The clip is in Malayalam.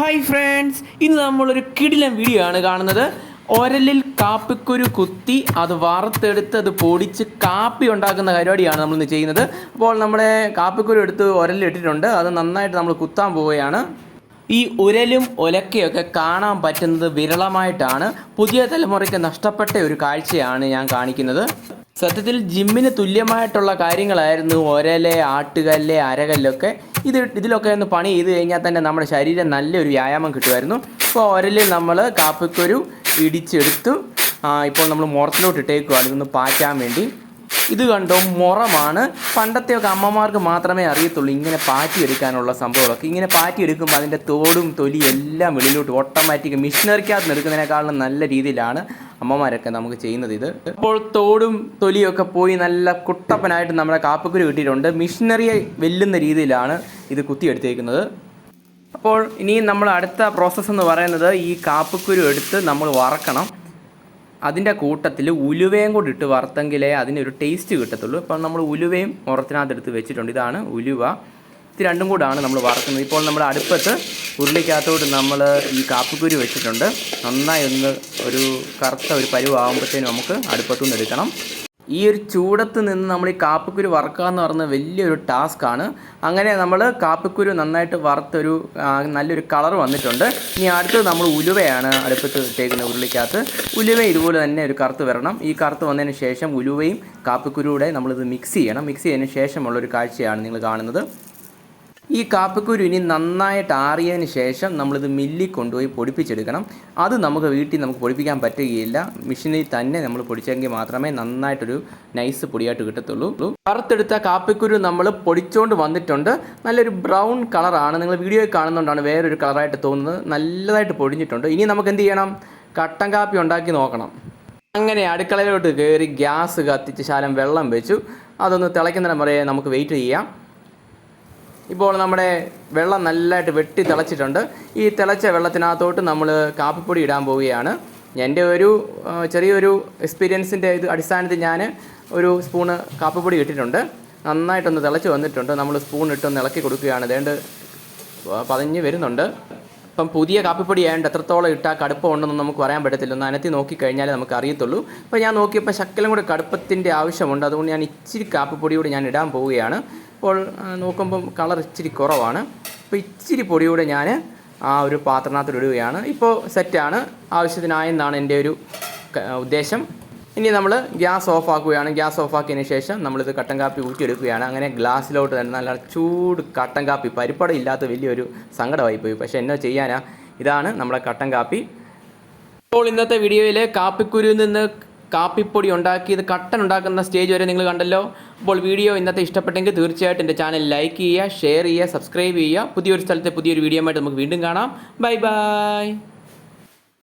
ഹായ് ഫ്രണ്ട്സ് ഇന്ന് നമ്മളൊരു കിടിലൻ വീഡിയോ ആണ് കാണുന്നത്. ഒരലിൽ കാപ്പിക്കുരു കുത്തി അത് വറുത്തെടുത്ത് അത് പൊടിച്ച് കാപ്പി ഉണ്ടാക്കുന്ന പരിപാടിയാണ് നമ്മൾ ഇന്ന് ചെയ്യുന്നത്. അപ്പോൾ നമ്മുടെ കാപ്പിക്കുരു എടുത്ത് ഒരലിൽ ഇട്ടിട്ടുണ്ട്. അത് നന്നായിട്ട് നമ്മൾ കുത്താൻ പോവുകയാണ്. ഈ ഉരലും ഒലക്കയൊക്കെ കാണാൻ പറ്റുന്നത് വിരളമായിട്ടാണ്. പുതിയ തലമുറയ്ക്ക് നഷ്ടപ്പെട്ട ഒരു കാഴ്ചയാണ് ഞാൻ കാണിക്കുന്നത്. സത്യത്തിൽ ജിമ്മിന് തുല്യമായിട്ടുള്ള കാര്യങ്ങളായിരുന്നു ഒരൽ ആട്ടുകല്ല് അരകല്ലൊക്കെ. ഇത് ഇതിലൊക്കെ ഒന്ന് പണി ചെയ്ത് കഴിഞ്ഞാൽ തന്നെ നമ്മുടെ ശരീരം നല്ലൊരു വ്യായാമം കിട്ടുമായിരുന്നു. ഇപ്പോൾ ഒരലിൽ നമ്മൾ കാപ്പിക്കൊരു ഇടിച്ചെടുത്തു. ഇപ്പോൾ നമ്മൾ മുറത്തിലോട്ട് ഇട്ടേക്കുവാണ്. ഇതൊന്ന് പാറ്റാൻ വേണ്ടി. ഇത് കണ്ടോ മുറമാണ്. പണ്ടത്തെയൊക്കെ അമ്മമാർക്ക് മാത്രമേ അറിയത്തുള്ളൂ ഇങ്ങനെ പാറ്റി പാറ്റിയെടുക്കാനുള്ള സംഭവങ്ങളൊക്കെ. ഇങ്ങനെ പാറ്റി പാറ്റിയെടുക്കുമ്പോൾ അതിന്റെ തോടും തൊലി എല്ലാം വെളിയിലോട്ട് ഓട്ടോമാറ്റിക് മിഷനറിക്കകത്ത് എടുക്കുന്നതിനേക്കാളും നല്ല രീതിയിലാണ് അമ്മമാരൊക്കെ നമുക്ക് ചെയ്യുന്നത് ഇത്. അപ്പോൾ തോടും തൊലിയൊക്കെ പോയി നല്ല കുട്ടപ്പനായിട്ട് നമ്മുടെ കാപ്പക്കുരു കിട്ടിയിട്ടുണ്ട്. മിഷനറിയെ വെല്ലുന്ന രീതിയിലാണ് ഇത് കുത്തിയെടുത്തേക്കുന്നത്. അപ്പോൾ ഇനി നമ്മൾ അടുത്ത പ്രോസസ്സ് എന്ന് പറയുന്നത് ഈ കാപ്പക്കുരു എടുത്ത് നമ്മൾ വറക്കണം. അതിന്റെ കൂട്ടത്തിൽ ഉലുവയും കൂടി ഇട്ട് വറുത്തെങ്കിലേ അതിനൊരു ടേസ്റ്റ് കിട്ടത്തുള്ളൂ. ഇപ്പം നമ്മൾ ഉലുവയും മുറത്തിനകത്ത് എടുത്ത് വെച്ചിട്ടുണ്ട്. ഇതാണ് ഉലുവ. ഇത് രണ്ടും കൂടാണ് നമ്മൾ വറുക്കുന്നത്. ഇപ്പോൾ നമ്മൾ അടുപ്പത്ത് ഉരുളിക്കകത്തോട്ട് നമ്മൾ ഈ കാപ്പിക്കുരു വെച്ചിട്ടുണ്ട്. നന്നായി ഒന്ന് ഒരു കറുത്ത ഒരു പരുവാകുമ്പോഴത്തേനും നമുക്ക് അടുപ്പത്തുനിന്ന് എടുക്കണം. ഈ ഒരു ചൂടത്ത് നിന്ന് നമ്മൾ ഈ കാപ്പിക്കുരു വറുക്കുക എന്ന് പറയുന്നത് വലിയൊരു ടാസ്ക്കാണ്. അങ്ങനെ നമ്മൾ കാപ്പിക്കുരു നന്നായിട്ട് വറുത്തൊരു നല്ലൊരു കളർ വന്നിട്ടുണ്ട്. ഇനി അടുത്തത് നമ്മൾ ഉലുവയാണ് അടുപ്പത്ത് ഇട്ടേക്കുന്ന ഉരുളിക്കകത്ത്. ഉലുവ ഇതുപോലെ തന്നെ ഒരു കറുത്ത് വരണം. ഈ കറുത്ത് വന്നതിന് ശേഷം ഉലുവയും കാപ്പിക്കുരുവിടെ നമ്മളിത് മിക്സ് ചെയ്യണം. മിക്സ് ചെയ്തതിന് ശേഷമുള്ളൊരു കാഴ്ചയാണ് നിങ്ങൾ കാണുന്നത്. ഈ കാപ്പിക്കുരു ഇനി നന്നായിട്ട് ആറിയതിന് ശേഷം നമ്മളിത് മില്ലിൽ കൊണ്ടുപോയി പൊടിപ്പിച്ചെടുക്കണം. അത് നമുക്ക് വീട്ടിൽ നമുക്ക് പൊടിപ്പിക്കാൻ പറ്റുകയില്ല. മെഷീനിൽ തന്നെ നമ്മൾ പൊടിച്ചെങ്കിൽ മാത്രമേ നന്നായിട്ടൊരു നൈസ് പൊടിയായിട്ട് കിട്ടത്തുള്ളൂ. വറുത്തെടുത്ത കാപ്പിക്കുരു നമ്മൾ പൊടിച്ചുകൊണ്ട് വന്നിട്ടുണ്ട്. നല്ലൊരു ബ്രൗൺ കളറാണ്. നിങ്ങൾ വീഡിയോയിൽ കാണുന്നതുകൊണ്ടാണ് വേറൊരു കളറായിട്ട് തോന്നുന്നത്. നല്ലതായിട്ട് പൊടിഞ്ഞിട്ടുണ്ട്. ഇനി നമുക്ക് എന്ത് ചെയ്യണം? കട്ടൻ കാപ്പി ഉണ്ടാക്കി നോക്കണം. അങ്ങനെ അടുക്കളയിലോട്ട് കയറി ഗ്യാസ് കത്തിച്ച് ശാലം വെള്ളം വെച്ചു. അതൊന്ന് തിളയ്ക്കുന്നതിന് വരെ നമുക്ക് വെയിറ്റ് ചെയ്യാം. ഇപ്പോൾ നമ്മുടെ വെള്ളം നല്ലതായിട്ട് വെട്ടി തിളച്ചിട്ടുണ്ട്. ഈ തിളച്ച വെള്ളത്തിനകത്തോട്ട് നമ്മൾ കാപ്പിപ്പൊടി ഇടാൻ പോവുകയാണ്. എന്റെ ഒരു ചെറിയൊരു എക്സ്പീരിയൻസിന്റെ ഇത് അടിസ്ഥാനത്തിൽ ഞാൻ ഒരു സ്പൂണ് കാപ്പിപ്പൊടി ഇട്ടിട്ടുണ്ട്. നന്നായിട്ടൊന്ന് തിളച്ച് വന്നിട്ടുണ്ട്. നമ്മൾ സ്പൂൺ ഇട്ടൊന്ന് ഇളക്കി കൊടുക്കുകയാണ്. ഇതേണ്ട് പതഞ്ഞ് വരുന്നുണ്ട്. ഇപ്പം പുതിയ കാപ്പിപ്പൊടി ആയതുകൊണ്ട് എത്രത്തോളം ഇട്ടാൽ കടുപ്പം ഉണ്ടെന്ന് നമുക്ക് പറയാൻ പറ്റത്തില്ല. ഒന്ന് അനത്തി നോക്കിക്കഴിഞ്ഞാലേ നമുക്ക് അറിയത്തുള്ളൂ. അപ്പോൾ ഞാൻ നോക്കിയപ്പോൾ ശക്കലം കൂടെ കടുപ്പത്തിന്റെ ആവശ്യമുണ്ട്. അതുകൊണ്ട് ഞാൻ ഇച്ചിരി കാപ്പിപ്പൊടി കൂടി ഞാൻ ഇടാൻ പോവുകയാണ്. അപ്പോൾ നോക്കുമ്പം കളർ ഇച്ചിരി കുറവാണ്. അപ്പോൾ ഇച്ചിരി പൊടിയൂടെ ഞാൻ ആ ഒരു പാത്രത്തിനകത്ത് ഇടുകയാണ്. ഇപ്പോൾ സെറ്റാണ് ആവശ്യത്തിനായെന്നാണ് എന്റെ ഒരു ഉദ്ദേശം. ഇനി നമ്മൾ ഗ്യാസ് ഓഫ് ആക്കുകയാണ്. ഗ്യാസ് ഓഫ് ആക്കിയതിന് ശേഷം നമ്മളിത് കട്ടൻ കാപ്പി ഊറ്റിയെടുക്കുകയാണ്. അങ്ങനെ ഗ്ലാസ്സിലോട്ട് തന്നെ നല്ല ചൂട് കട്ടൻ കാപ്പി പരിപ്പട ഇല്ലാത്ത വലിയൊരു സങ്കടമായി പോയി പക്ഷേ എന്നോ ചെയ്യാനാ? ഇതാണ് നമ്മുടെ കട്ടൻ കാപ്പി. അപ്പോൾ ഇന്നത്തെ വീഡിയോയിൽ കാപ്പിക്കുരുവിൽ നിന്ന് കാപ്പിപ്പൊടി ഉണ്ടാക്കിയത് കട്ടൻ ഉണ്ടാക്കുന്ന സ്റ്റേജ് വരെ നിങ്ങൾ കണ്ടല്ലോ. അപ്പോൾ വീഡിയോ ഇന്നത്തെ ഇഷ്ടപ്പെട്ടെങ്കിൽ തീർച്ചയായിട്ടും എന്റെ ചാനൽ ലൈക്ക് ചെയ്യുക ഷെയർ ചെയ്യുക സബ്സ്ക്രൈബ് ചെയ്യുക. പുതിയൊരു സ്ഥലത്തെ പുതിയൊരു വീഡിയോ ആയിട്ട് നമുക്ക് വീണ്ടും കാണാം. Bye bye